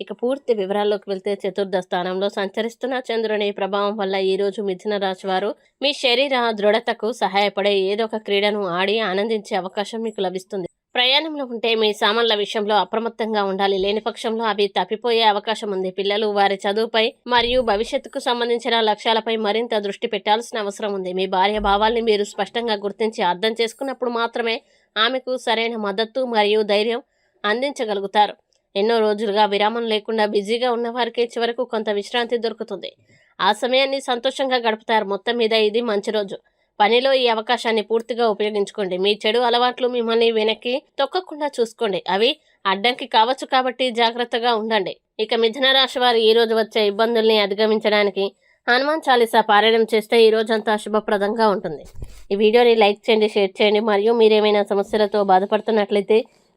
ఇక పూర్తి వివరాల్లోకి వెళ్తే చతుర్థ స్థానంలో సంచరిస్తున్న చంద్రుని ప్రభావం వల్ల ఈ రోజు మిథున రాశి వారు మీ శరీర దృఢతకు సహాయపడే ఏదో ఒక క్రీడను ఆడి ఆనందించే అవకాశం మీకు లభిస్తుంది. ప్రయాణంలో ఉంటే మీ సామాన్ల విషయంలో అప్రమత్తంగా ఉండాలి. లేని పక్షంలో అవి తప్పిపోయే అవకాశం ఉంది. పిల్లలు వారి చదువుపై మరియు భవిష్యత్తుకు సంబంధించిన లక్ష్యాలపై మరింత దృష్టి పెట్టాల్సిన అవసరం ఉంది. మీ భార్య భావాల్ని మీరు స్పష్టంగా గుర్తించి అర్థం చేసుకున్నప్పుడు మాత్రమే ఆమెకు సరైన మద్దతు మరియు ధైర్యం అందించగలుగుతారు. ఎన్నో రోజులుగా విరామం లేకుండా బిజీగా ఉన్న వారికి చివరకు కొంత విశ్రాంతి దొరుకుతుంది. ఆ సమయాన్ని సంతోషంగా గడుపుతారు మొత్తం మీద ఇది మంచి రోజు. పనిలో ఈ అవకాశాన్ని పూర్తిగా ఉపయోగించుకోండి. మీ చెడు అలవాట్లు మిమ్మల్ని వెనక్కి తొక్కకుండా చూసుకోండి. అవి అడ్డంకి కావచ్చు కాబట్టి జాగ్రత్తగా ఉండండి. ఇక మిథున రాశి వారు ఈ రోజు వచ్చే ఇబ్బందుల్ని అధిగమించడానికి హనుమాన్ చాలీసా పారాయణం చేస్తే ఈ రోజంతా శుభప్రదంగా ఉంటుంది. ఈ వీడియోని లైక్ చేయండి షేర్ చేయండి. మరియు మీరేమైనా సమస్యలతో బాధపడుతున్నట్లయితే